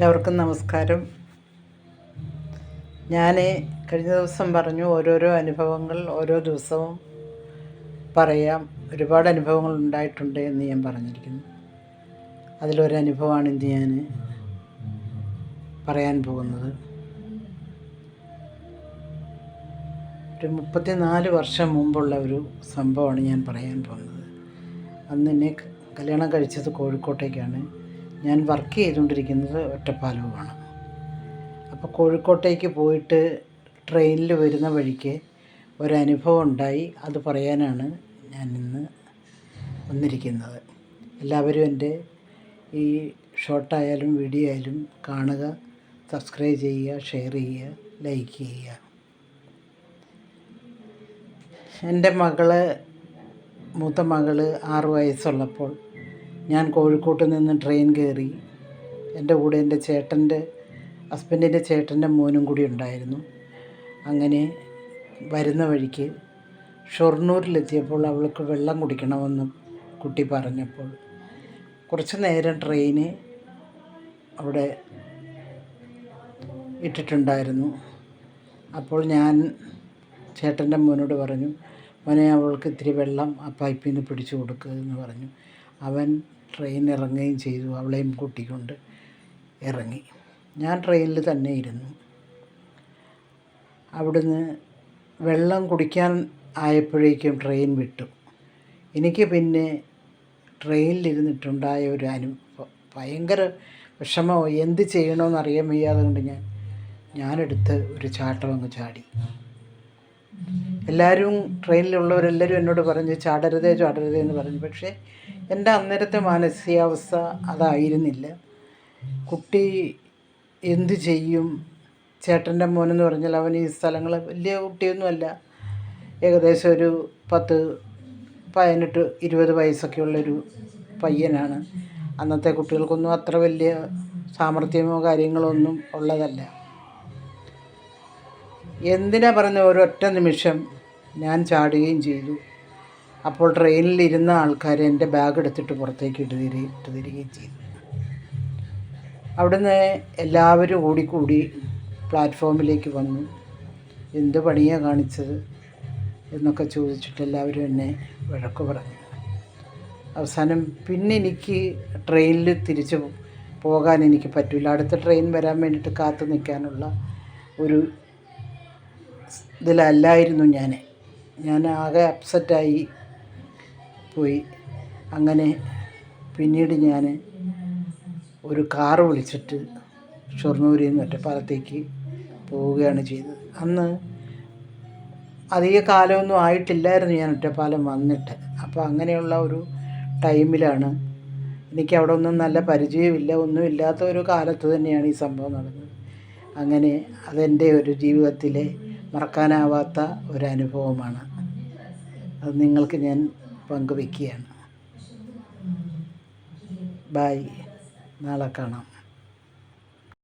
എല്ലാവർക്കും നമസ്കാരം. ഞാൻ കഴിഞ്ഞ ദിവസം പറഞ്ഞു ഓരോരോ അനുഭവങ്ങൾ ഓരോ ദിവസവും പറയാം. ഒരുപാട് അനുഭവങ്ങൾ ഉണ്ടായിട്ടുണ്ട് എന്ന് ഞാൻ പറഞ്ഞിരിക്കുന്നു. അതിലൊരു അനുഭവമാണ് ഇന്ന് ഞാൻ പറയാൻ പോകുന്നത്. ഒരു മുപ്പത്തിനാല് വർഷം മുമ്പുള്ള ഒരു സംഭവമാണ് ഞാൻ പറയാൻ പോകുന്നത്. അന്ന് എന്നെ കല്യാണം കഴിച്ചത് കോഴിക്കോട്ടേക്കാണ്. ഞാൻ വർക്ക് ചെയ്തുകൊണ്ടിരിക്കുന്നത് ഒറ്റപ്പാലവുമാണ്. അപ്പോൾ കോഴിക്കോട്ടേക്ക് പോയിട്ട് ട്രെയിനിൽ വരുന്ന വഴിക്ക് ഒരനുഭവം ഉണ്ടായി. അത് പറയാനാണ് ഞാൻ ഇന്ന് വന്നിരിക്കുന്നത്. എല്ലാവരും എന്റെ ഈ ഷോർട്ടായാലും വീഡിയോ ആയാലും കാണുക സബ്സ്ക്രൈബ് ചെയ്യുക ഷെയർ ചെയ്യുക ലൈക്ക് ചെയ്യുക. എന്റെ മകൾ മൂത്ത മകൾ ആറ് വയസ്സുള്ളപ്പോൾ ഞാൻ കോഴിക്കോട്ട് നിന്ന് ട്രെയിൻ കയറി എന്റെ കൂടെ എന്റെ ചേട്ടന്റെ ഹസ്ബൻഡിന്റെ ചേട്ടന്റെ മോനും കൂടി ഉണ്ടായിരുന്നു. അങ്ങനെ വരുന്ന വഴിക്ക് ഷൊർണൂരിലെത്തിയപ്പോൾ അവൾക്ക് വെള്ളം കുടിക്കണമെന്ന് കുട്ടി പറഞ്ഞപ്പോൾ. കുറച്ച് നേരം ട്രെയിന് അവിടെ ഇട്ടിട്ടുണ്ടായിരുന്നു. അപ്പോൾ ഞാൻ ചേട്ടന്റെ മോനോട് പറഞ്ഞു മോനെ അവൾക്ക് ഇത്തിരി വെള്ളം ആ പൈപ്പിൽ നിന്ന് പിടിച്ചു കൊടുക്കുക എന്ന് പറഞ്ഞു. അവൻ ട്രെയിൻ ഇറങ്ങുകയും ചെയ്തു. അവളെയും കൂട്ടിക്കൊണ്ട് ഇറങ്ങി. ഞാൻ ട്രെയിനിൽ തന്നെ ഇരുന്നു. അവിടുന്ന് വെള്ളം കുടിക്കാൻ ആയപ്പോഴേക്കും ട്രെയിൻ വിട്ടു. എനിക്ക് പിന്നെ ട്രെയിനിലിരുന്നിട്ടുണ്ടായ ഒരു അനുഭവം ഭയങ്കര വിഷമോ. എന്ത് ചെയ്യണമെന്ന് അറിയാൻ വയ്യാതെ കൊണ്ട് ഞാൻ ഞാനെടുത്ത് ഒരു ചാട്ടം അങ്ങ് ചാടി. എല്ലാവരും ട്രെയിനിലുള്ളവരെല്ലാവരും എന്നോട് പറഞ്ഞു ചാടരുതേ ചാടരുതേ എന്ന് പറഞ്ഞു. പക്ഷേ എന്റെ അന്നേരത്തെ മാനസികാവസ്ഥ അതായിരുന്നില്ല. കുട്ടി എന്തു ചെയ്യും? ചേട്ടന്റെ മോനെന്ന് പറഞ്ഞാൽ അവൻ ഈ സ്ഥലങ്ങൾ വലിയ കുട്ടിയൊന്നുമല്ല. ഏകദേശം ഒരു പത്ത് പതിനെട്ട് ഇരുപത് വയസ്സൊക്കെ ഉള്ളൊരു പയ്യനാണ്. അന്നത്തെ കുട്ടികൾക്കൊന്നും അത്ര വലിയ സാമർഥ്യമോ കാര്യങ്ങളോ ഒന്നും ഉള്ളതല്ല. എന്തിനാ പറഞ്ഞ ഒരൊറ്റ നിമിഷം ഞാൻ ചാടുകയും ചെയ്തു. അപ്പോൾ ട്രെയിനിലിരുന്ന ആൾക്കാർ എന്റെ ബാഗ് എടുത്തിട്ട് പുറത്തേക്ക് ഇട്ട് തരി ഇട്ട് തരികയും ചെയ്തു. അവിടുന്ന് എല്ലാവരും ഓടിക്കൂടി പ്ലാറ്റ്ഫോമിലേക്ക് വന്നു. എന്ത് പണിയാണ് കാണിച്ചത് എന്നൊക്കെ ചോദിച്ചിട്ട് എല്ലാവരും എന്നെ വഴക്ക് പറഞ്ഞു. അവസാനം പിന്നെ എനിക്ക് ട്രെയിനിൽ തിരിച്ച് പോകാൻ എനിക്ക് പറ്റില്ല അടുത്ത ട്രെയിൻ വരാൻ വേണ്ടിയിട്ട് കാത്തു നിൽക്കാനുള്ള ഒരു ഇതിലല്ലായിരുന്നു ഞാൻ ഞാൻ ആകെ അപ്സെറ്റായി പോയി. അങ്ങനെ പിന്നീട് ഞാൻ ഒരു കാറ് വിളിച്ചിട്ട് ഷൊർണൂരിൽ നിന്ന് ഒറ്റപ്പാലത്തേക്ക് പോവുകയാണ് ചെയ്തത്. അന്ന് അധിക കാലമൊന്നും ആയിട്ടില്ലായിരുന്നു ഞാൻ ഒറ്റപ്പാലം വന്നിട്ട്. അപ്പോൾ അങ്ങനെയുള്ള ഒരു ടൈമിലാണ് എനിക്ക് അവിടെ ഒന്നും നല്ല പരിചയമില്ല ഒന്നും ഇല്ലാത്ത ഒരു കാലത്ത് തന്നെയാണ് ഈ സംഭവം നടന്നത്. അങ്ങനെ അതെന്റെ ഒരു ജീവിതത്തിലെ മറക്കാനാവാത്ത ഒരു അനുഭവമാണ്. അത് നിങ്ങൾക്ക് ഞാൻ പങ്കുവെക്കുകയാണ് ബായ് നാളെ കാണാം.